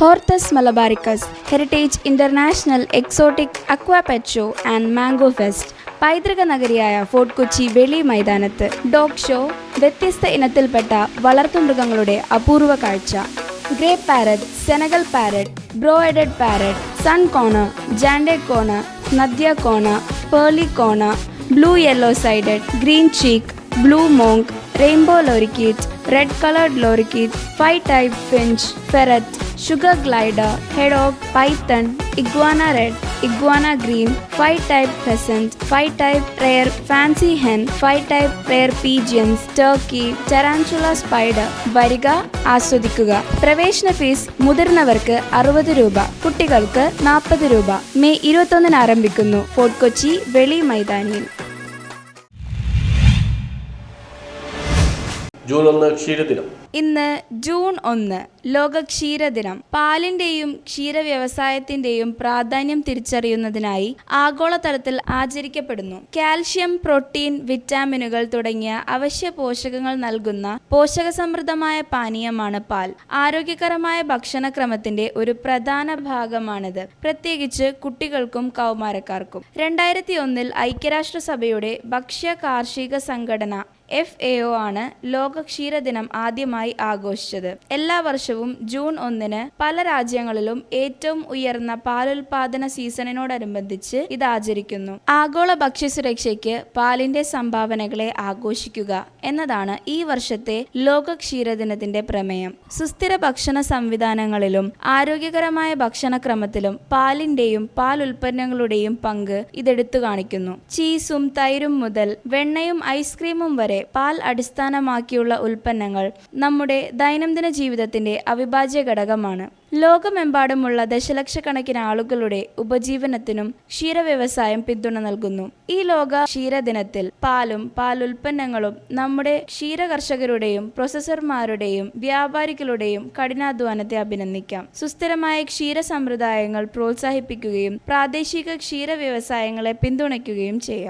Hortus Malabaricus heritage international exotic aquapet show and mango fest പൈതൃക നഗരിയായ fort Kochi വെളി മൈതാനത്ത്. ഡോഗ് ഷോ വ്യത്യസ്ത ഇനത്തിൽപ്പെട്ട വളർത്തുമൃഗങ്ങളുടെ അപൂർവ കാഴ്ച. Grey parrot Senegal parrot braided parrot sun conure jandaya conure nanday conure pearly conure blue yellow sided green cheek blue monk rainbow lorikeet red collared lorikeet five type finch ferret sugar glider hedgehog python iguana red iguana green five type pheasant, five type rare fancy hen five type rare pigeons turkey tarantula spider വരിക ആസ്വദിക്കുക. പ്രവേശന fees മുതിർന്നവർക്ക് അറുപത് രൂപ കുട്ടികൾക്ക് നാൽപ്പത് രൂപ. May ഇരുപത്തൊന്നിന് ആരംഭിക്കുന്നു. ഫോർട്ട് കൊച്ചി വെളി മൈതാനിയിൽ. ജൂൺ ഒന്ന് ക്ഷീരദിനം. ഇന്ന് ജൂൺ ഒന്ന് ലോക ക്ഷീരദിനം. പാലിന്റെയും ക്ഷീര വ്യവസായത്തിന്റെയും പ്രാധാന്യം തിരിച്ചറിയുന്നതിനായി ആഗോളതലത്തിൽ ആചരിക്കപ്പെടുന്നു. കാൽഷ്യം പ്രോട്ടീൻ വിറ്റാമിനുകൾ തുടങ്ങിയ അവശ്യ പോഷകങ്ങൾ നൽകുന്ന പോഷകസമൃദ്ധമായ പാനീയമാണ് പാൽ. ആരോഗ്യകരമായ ഭക്ഷണക്രമത്തിന്റെ ഒരു പ്രധാന ഭാഗമാണിത്. പ്രത്യേകിച്ച് കുട്ടികൾക്കും കൗമാരക്കാർക്കും. രണ്ടായിരത്തി ഒന്നിൽ ഐക്യരാഷ്ട്രസഭയുടെ ഭക്ഷ്യ കാർഷിക സംഘടന എഫ് എ ഒ ആണ് ലോക ക്ഷീരദിനം ആദ്യമായി ആഘോഷിച്ചത്. എല്ലാ വർഷവും ജൂൺ ഒന്നിന് പല രാജ്യങ്ങളിലും ഏറ്റവും ഉയർന്ന പാലുൽപാദന സീസണിനോടനുബന്ധിച്ച് ഇത് ആചരിക്കുന്നു. ആഗോള ഭക്ഷ്യസുരക്ഷയ്ക്ക് പാലിന്റെ സംഭാവനകളെ ആഘോഷിക്കുക എന്നതാണ് ഈ വർഷത്തെ ലോക ക്ഷീരദിനത്തിന്റെ പ്രമേയം. സുസ്ഥിര ഭക്ഷണ സംവിധാനങ്ങളിലും ആരോഗ്യകരമായ ഭക്ഷണക്രമത്തിലും പാലിന്റെയും പാൽ ഉൽപ്പന്നങ്ങളുടെയും പങ്ക് ഇതെടുത്തു കാണിക്കുന്നു. ചീസും തൈരും മുതൽ വെണ്ണയും ഐസ്ക്രീമും വരെ പാൽ അടിസ്ഥാനമാക്കിയുള്ള ഉൽപ്പന്നങ്ങൾ നമ്മുടെ ദൈനംദിന ജീവിതത്തിന്റെ അവിഭാജ്യ ഘടകമാണ്. ലോകമെമ്പാടുമുള്ള ദശലക്ഷക്കണക്കിന് ആളുകളുടെ ഉപജീവനത്തിനും ക്ഷീര വ്യവസായം പിന്തുണ നൽകുന്നു. ഈ ലോക ക്ഷീരദിനത്തിൽ പാലും പാൽ ഉൽപ്പന്നങ്ങളും നമ്മുടെ ക്ഷീരകർഷകരുടെയും പ്രൊസസർമാരുടെയും വ്യാപാരികളുടെയും കഠിനാധ്വാനത്തെ അഭിനന്ദിക്കാം. സുസ്ഥിരമായ ക്ഷീര സമ്പ്രദായങ്ങൾ പ്രോത്സാഹിപ്പിക്കുകയും പ്രാദേശിക ക്ഷീര വ്യവസായങ്ങളെ പിന്തുണയ്ക്കുകയും ചെയ്യാം.